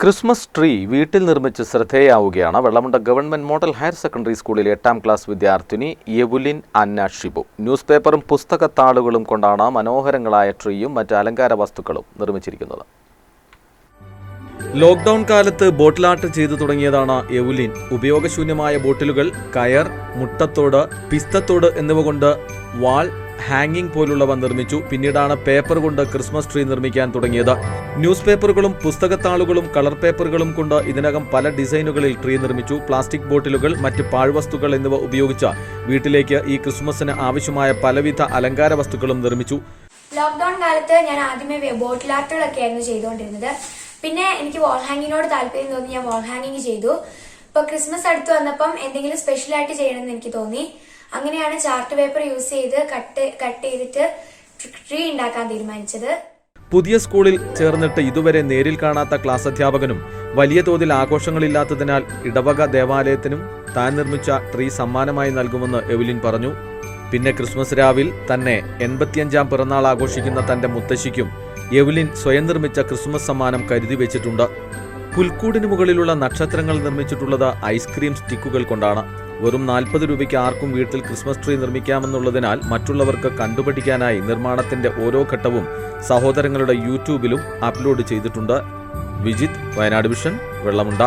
Christmas tree വീട്ടിൽ നിർമ്മിച്ച് ശ്രദ്ധേയാവുകയാണ്. Vellamunda government model higher secondary സ്കൂളിലെ എട്ടാം ക്ലാസ് വിദ്യാർത്ഥിനി യെബുലിൻ അന്ന ഷിബു. ന്യൂസ് പേപ്പറും പുസ്തകത്താളുകളും കൊണ്ടാണ് മനോഹരങ്ങളായ ട്രീയും മറ്റ് അലങ്കാര വസ്തുക്കളും നിർമ്മിച്ചിരിക്കുന്നത്. ലോക്ക്ഡൌൺ കാലത്ത് ബോട്ടിലാട്ട് ചെയ്തു തുടങ്ങിയതാണ് എവുലിൻ ഉപയോഗശൂന്യമായ ബോട്ടിലുകൾ കയർ മുട്ടത്തോട് പിസ്തത്തോട് എന്നിവ കൊണ്ട് വാൾ ഹാങ്ങിങ് പോലുള്ളവ നിർമ്മിച്ചു. പിന്നീടാണ് പേപ്പർ കൊണ്ട് ക്രിസ്മസ് ട്രീ നിർമ്മിക്കാൻ തുടങ്ങിയത്. ന്യൂസ് പേപ്പറുകളും പുസ്തകത്താളുകളും കളർ പേപ്പറുകളും കൊണ്ട് ഇതിനകം പല ഡിസൈനുകളിൽ ട്രീ നിർമ്മിച്ചു. പ്ലാസ്റ്റിക് ബോട്ടിലുകൾ മറ്റ് പാഴ്വസ്തുക്കൾ എന്നിവ ഉപയോഗിച്ച് വീട്ടിലേക്ക് ഈ ക്രിസ്മസിന് ആവശ്യമായ പലവിധ അലങ്കാര വസ്തുക്കളും നിർമ്മിച്ചു. ലോക്ക്ഡൌൺ കാലത്ത് ഞാൻ ആദ്യമേ ബോട്ടിൽ ആർട്ടുകളൊക്കെ ആയിരുന്നു ചെയ്തുകൊണ്ടിരുന്നത്. പിന്നെ എനിക്ക് വാൾ ഹാങ്ങിങ്ങിനോട് താല്പര്യം തോന്നി. ഞാൻ വാൾ ഹാങ്ങിങ് ചെയ്തു. ഇപ്പൊ ക്രിസ്മസ് അടുത്ത് വന്നപ്പം എന്തെങ്കിലും സ്പെഷ്യൽ ആയിട്ട് ചെയ്യണമെന്ന് എനിക്ക് തോന്നി. അങ്ങനെയാണ് ചാർട്ട് പേപ്പർ യൂസ് ചെയ്ത് കട്ട് കട്ട് ചെയ്തിട്ട് ട്രീ ഉണ്ടാക്കാൻ തീരുമാനിച്ചത്. പുതിയ സ്കൂളിൽ ചേർന്നിട്ട് ഇതുവരെ നേരിൽ കാണാത്ത ക്ലാസ് അധ്യാപകനും വലിയ തോതിൽ ആഘോഷങ്ങളില്ലാത്തതിനാൽ ഇടവക ദേവാലയത്തിനും താൻ നിർമ്മിച്ച ട്രീ സമ്മാനമായി നൽകുമെന്ന് എവിലിൻ പറഞ്ഞു. പിന്നെ ക്രിസ്മസ് രാവിൽ തന്നെ എൺപത്തിയഞ്ചാം പിറന്നാൾ ആഘോഷിക്കുന്ന തന്റെ മുത്തശ്ശിക്കും എവിലിൻ സ്വയം നിർമ്മിച്ച ക്രിസ്മസ് സമ്മാനം കരുതി വെച്ചിട്ടുണ്ട്. പുൽക്കൂടിന് മുകളിലുള്ള നക്ഷത്രങ്ങൾ നിർമ്മിച്ചിട്ടുള്ളത് ഐസ്ക്രീം സ്റ്റിക്കുകൾ കൊണ്ടാണ്. വെറും നാൽപ്പത് രൂപയ്ക്ക് ആർക്കും വീട്ടിൽ ക്രിസ്മസ് ട്രീ നിർമ്മിക്കാമെന്നുള്ളതിനാൽ മറ്റുള്ളവർക്ക് കണ്ടുപഠിക്കാനായി നിർമ്മാണത്തിന്റെ ഓരോ ഘട്ടവും സഹോദരങ്ങളുടെ യൂട്യൂബിലും അപ്ലോഡ് ചെയ്തിട്ടുണ്ട്. വിജിത് വയനാട് വിഷൻ വെള്ളമുണ്ട.